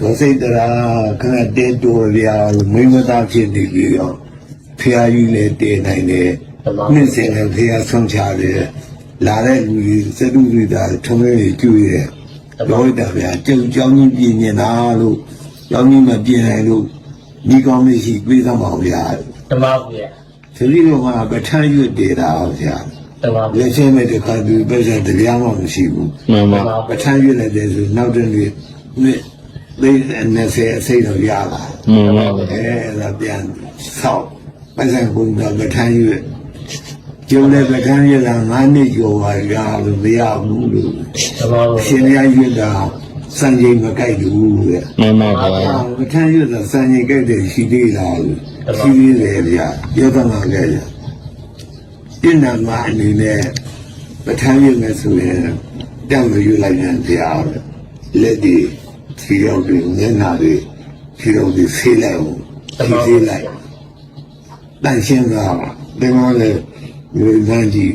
ဒုစိတ်တရာခဏတဲတော်ပြာမိမသားဖြစ်နေပြီရောဖះကြီးလည်းတည်နိုင်တယ်နှစ်စင်လည်းဖះဆုံးချတယ်လာတဲ့လူကြီးစတုရိတာထုံးလေးကျွေးတယ်လောဟိတဗျာကြောက်ကြောင်းကြီးပြင်းနေတာလို့ကြောင်းကြီးမပြင်းနိုင်လို့ဒီကောင်းလေးရှိပြေးသမောင်ဗျာဓမ္မဗျာသတိတော်ကပဋ္ဌာန်းရွတ်တည်တာဗျာဓမ္မဗျာလက်ချင်းမဲ့တခါသူပဲဆက်တရားမှမရှိဘူးမှန်ပါပဋ္ဌာန်းရွတ်လိုက်တယ်ဆိုနောက်တဲ့နေ့နေ့ သိ20အစိတ်တော့ရပါမှန်ပါအဲအဲ့ဒါပြန်ဆောက်ပတ်စံကုန်တော့ပဋ္ဌာန်းရွတ်ကျုံလည်းပဋ္ဌာန်းရွတ်လာ9နှစ်ကျော်ပါရလို့မရဘူးလို့ဓမ္မအဗျာရှင်များရွတ်တာစံချိန်မကြိုက်ဘူးတဲ့မှန်ပါဗျာပဋ္ဌာန်းရွတ်တာစံချိန်ကြိုက်တယ်ရှိသေးလားလို့ရှိသေးတယ်ဗျာပြောသမှာကြဗျာပြင်နာမအနေနဲ့ပဋ္ဌာန်းရွတ်မယ်ဆိုရင်တောင်းလို့ရွတ်လိုက်ရင်ဗျာလက်ဒီ ခြေရောက်ပြီးမျက်နှာတွေခြေရောက်ပြီးဆေးလိုက်အောင်ဆေးလိုက်တန်ရှင်းတာဒီမှာလေဒီလမ်းကြီး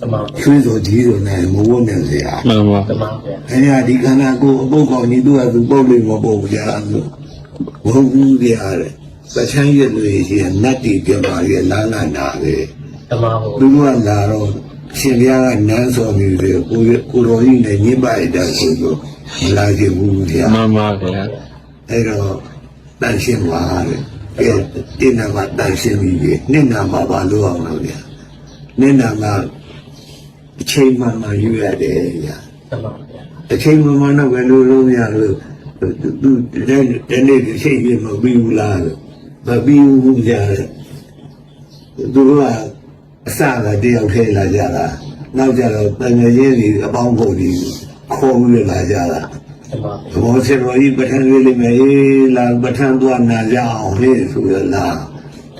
ဓမ္မချွေးစောကြီးဆိုနေမဝတ်နဲ့ဗျာမှန်ပါဓမ္မဗျာအဲ့ဒါဒီခန္ဓာကိုယ်အပုတ်ကောင်ကြီးသူ့အသူပုတ်လို့မပုတ်ဘူးကြာဆိုဘုံဘူးပြရတယ်ပချမ်းရွက်လို့ရှိရင်နတ်တီပြပါရဲ့လာလာနာပဲဓမ္မဟုသူတို့ကလာတော့ ရှင်ပြားကနန်းစော်နေတယ်ကိုကိုတော်ကြီးနဲ့ညစ်ပါရတဲ့ဆိုတော့မလာချင်ဘူးကြာမှန်ပါဗျာအဲ့တော့တန်ရှင်းပါတဲ့အဲ့တင်းနာမှာတန်ရှင်းပြီးပြီနှစ်နာမှာပါလို့အောင်လို့ဗျာနှစ်နာမှာအချိန်မှမှယူရတယ်ဗျာဓမ္မဗျာအချိန်မှမှတော့ဘယ်လိုလုပ်ရလို့သူတဲ့တဲ့နေ့အချိန်ပြမပြီးဘူးလားလို့မပြီးဘူးကြာတယ်သူက အစကတယောက်ထဲလာကြတာနောက်ကြတော့တန်ငယ်ချင်းတွေအပေါင်းဖို့တွေခေါ်ပြီးလာကြတာဓမ္မဘောဆရာတော်ကြီးပဋ္ဌာန်းလေးလေးမယ်အေးလာပဋ္ဌာန်းသွားနာကြအောင်လေဆိုရလား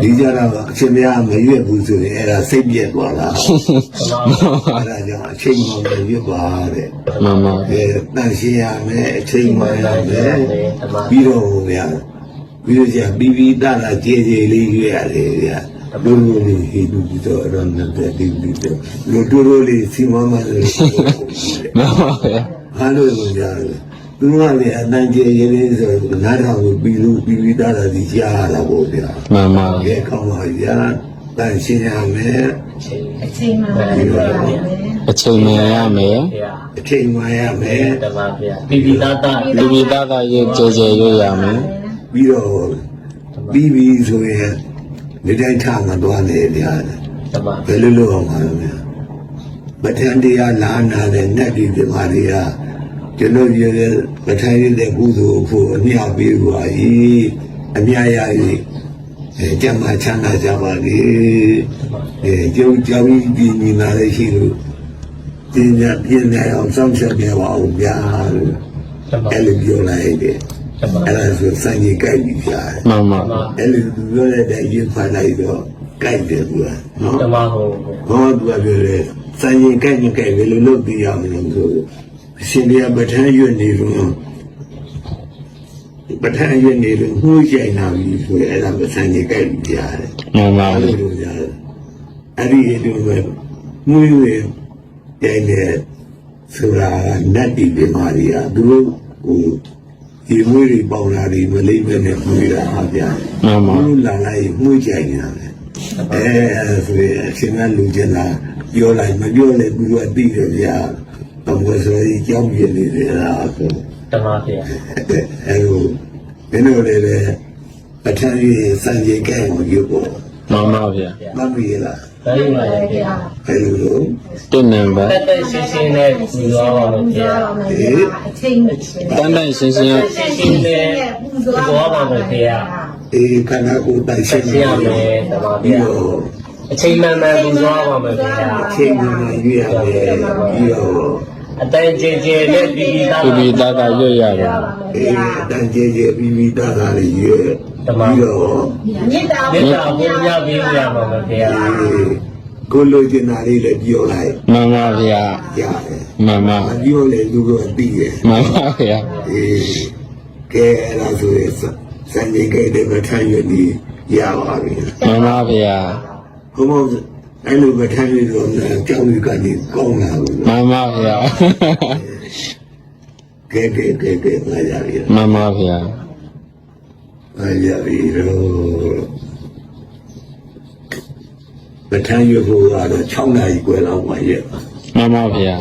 ဒီကြတော့အချိန်များမရွက်ဘူးဆိုရင်အဲ့ဒါစိတ်ပြက်သွားတာဓမ္မအဲ့ဒါကြောင့်အချိန်မှမရွက်ပါတဲ့မှန်ပါအဲတန်ရှင်းရမယ်အချိန်မှရမယ်ဓမ္မပြီးတော့ဟိုဗျာပြီးတော့ကြာပြီးပြီးတလာကြေကြေလေးရွက်ရတယ်ဗျာ လူလူလေးဟိတုဒီတော့ရမ်းတဲ့ဒီဒီတော့လူတို့တို့လေးစီမမလေးမှန်ပါဗျာအားလို့လို့ကြားတယ်သူကလည်းအတန်ကြေရင်းဆိုနားထောင်ပြီးလို့ပြီးပြီးတလာဒီကြားရတာပေါ့ဗျာမှန်ပါကဲကောင်းပါဗျာတန်ရှင်းရမယ်ချိန်အချိန်မှန်ပါပါမယ်အချိန်မှန်ရမယ်ဗျာအချိန်မှရမယ်ဓမ္မဗျာပိပိသားသားလူမိသားသားရဲ့ကြဲကြဲရွရမယ်ပြီးတော့ပြီးပြီးဆိုရင် ဒီတိုင်းထမသွားနဲ့ဗျာဓမ္မဘယ်လိုလုပ်အောင်ပါလဲဗျာပဋ္ဌာန်းတရားလာနာတဲ့နတ်ဒီပြမာတွေကကျွန်တော်ပြောတဲ့ပဋ္ဌာန်းရတဲ့ကုသိုလ်ဖို့အမြပေးပါ၏အမြရ၏အဲကြမ်းမှချမ်းသာကြပါလေအဲကျုပ်ကြောင်းကြီးညီနာလေးရှိလို့ပညာပြည့်နေအောင်စောင့်ရှောက်ပြပါဦးဗျာလို့ဓမ္မအဲ့လိုပြောလိုက်တယ်ဓမ္မ အဲ့ဒါဆိုစံကြီးကြိုက်ပြီဗျာမှန်ပါဓမ္မအဲ့လိုသူပြောတဲ့တိုင်ရဖန်လိုက်တော့ကြိုက်တယ်ကွာနော်ဓမ္မဟုတ်ဘောသူကပြောတယ်စံရင်ကြိုက်ရင်ကြိုက်ဘယ်လိုလုပ်ပြရမလဲဆိုအရှင်ဘုရားပဋ္ဌာန်းရွတ်နေလို့ပဋ္ဌာန်းရွတ်နေလို့မှုကြိုင်လာပြီဆိုရင်အဲ့ဒါမစံရင်ကြိုက်ပြီကြားတယ်မှန်ပါအဲ့ဗျာလိုလုပ်ကြားတယ်အဲ့ဒီအတွင်းမှာမှုရွေကြိုင်တယ်ဆိုတာကနတ်တိပြမာရီကသူတို့ဟို ဒီမွေးတွေပေါင်လာတွေမလိမ့်ပဲနဲ့မှုရတာအပြားမှန်ပါဘူးလာလိုက်မှုကြိုင်နေတာပဲအဲအဲဆိုရင်အရှင်ကလူကျင်လာပြောလိုက်မပြောလဲသူကအသိတယ်ဗျာတော့ဘယ်ဆိုရင်ကြောင်းပြနေတယ်လားဆိုဓမ္မဗျာအဲလိုမင်းတို့လည်းပဲအထက်ကြီးစံကြီးကဲကိုယူဖို့မှန်ပါဗျာမမီလား ဒါရီပါဗျာအဲလိုလို့တစ်နံပါတ်တက်တက်ရှင်းရှင်းနဲ့ပူဇော်ပါမယ်ဗျာအချိန်မှတန်တန်ရှင်းရှင်းရှင်းရှင်းနဲ့ပူဇော်ပါမယ်ဗျာအေးခန္ဓာကိုယ်တိုင်ရှင်းရှင်းရမယ်ဓမ္မပြီးဗျာတော့အချိန်မှန်မှန်ပူဇော်ပါမယ်ဗျာချိန်မှန်ရွေးရတယ်ပြီးတော့အတန်ကျေကျေနဲ့ပိပိသားပြပြသားသားရွရတယ်အေးအတန်ကြီးကြီးပြီးပြီးသားသားလေးရွေး ပြီးတော့မေတ္တာမေတ္တာဘုရားပေးရပါမယ်ဗျာကိုလိုချင်တာလေးလည်းပြောလိုက်မှန်ပါဗျာရတယ်မှန်ပါမပြောလေလူကသိတယ်မှန်ပါဗျာအေးကဲအဲ့ဒါဆိုရင်စံနေခဲ့တဲ့မထမ်းရည်ရပါပြီမှန်ပါဗျာဘုံဘအဲ့လိုမထမ်းရည်တော့ကြောင်းကြီးကနေကောင်းလာဘူးမှန်ပါဗျာကဲကဲကဲကဲလာကြပြီမှန်ပါဗျာ လာကြပြီတော့ပဋ္ဌာန်းရုပ်ဖို့ကတော့6နာရီခွဲလောက်မှရက်ပါမှန်ပါဗျာ